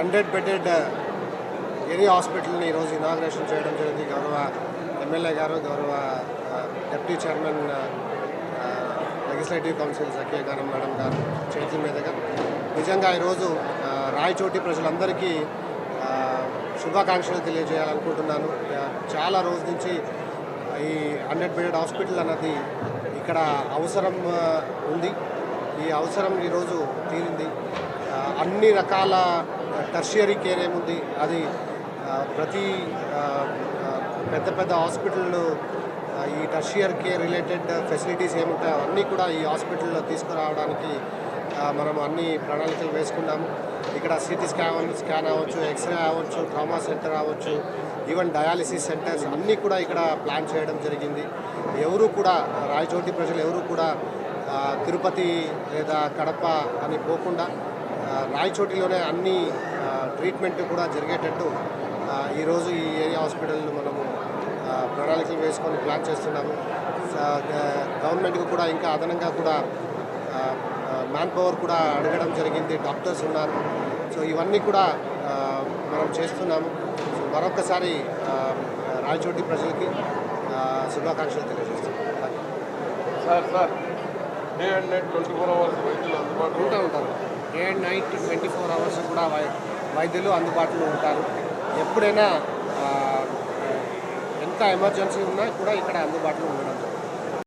Hundred bedded any హాస్పిటల్ని ఈరోజు inauguration చేయడం జరిగింది. గౌరవ ఎమ్మెల్యే గారు గౌరవ deputy chairman legislative council Sakhya madam గారు చేతుల మీదుగా. నిజంగా ఈరోజు రాయచోటి ప్రజలందరికీ శుభాకాంక్షలు తెలియజేయాలనుకుంటున్నాను. చాలా రోజు నుంచి ఈ హండ్రెడ్ బెడెడ్ హాస్పిటల్ అన్నది ఇక్కడ అవసరం ఉంది. ఈ అవసరం ఈరోజు తీరింది. అన్ని రకాల టర్షియరీ కేర్ ఏముంది? అది ప్రతి పెద్ద పెద్ద హాస్పిటల్లో ఈ టర్షియర్ కేర్ రిలేటెడ్ ఫెసిలిటీస్ ఏముంటాయో అన్నీ కూడా ఈ హాస్పిటల్లో తీసుకురావడానికి మనం అన్ని ప్రణాళికలు వేసుకున్నాము ఇక్కడ సిటీ స్కాన్ స్కాన్ అవ్వచ్చు ఎక్స్రే అవ్వచ్చు ట్రామా సెంటర్ అవ్వచ్చు ఈవెన్ డయాలిసిస్ సెంటర్స్ అన్నీ కూడా ఇక్కడ ప్లాన్ చేయడం జరిగింది. ఎవరు కూడా రాయచోటి ప్రజలు ఎవరు కూడా తిరుపతి లేదా కడప అని పోకుండా రాయచోటిలోనే అన్ని ట్రీట్మెంట్ కూడా జరిగేటట్టు ఈరోజు ఈ ఏరియా హాస్పిటల్ మనము ప్రణాళికలు వేసుకొని ప్లాన్ చేస్తున్నాము. గవర్నమెంట్కి కూడా ఇంకా అదనంగా కూడా మ్యాన్ పవర్ కూడా అడగడం జరిగింది. డాక్టర్స్ ఉన్నారు. సో ఇవన్నీ కూడా మనం చేస్తున్నాము. సో మరొకసారి రాయచోటి ప్రజలకి శుభాకాంక్షలు తెలియజేస్తున్నాం. Sir sir day and night twenty four hours వైద్యులు అందుబాటులో ఉంటా ఉంటారు day and night twenty four hours కూడా వై వైద్యులు అందుబాటులో ఉంటారు. ఎప్పుడైనా ఎంత ఎమర్జెన్సీ ఉన్నా కూడా ఇక్కడ అందుబాటులో ఉండడం జరుగుతుంది.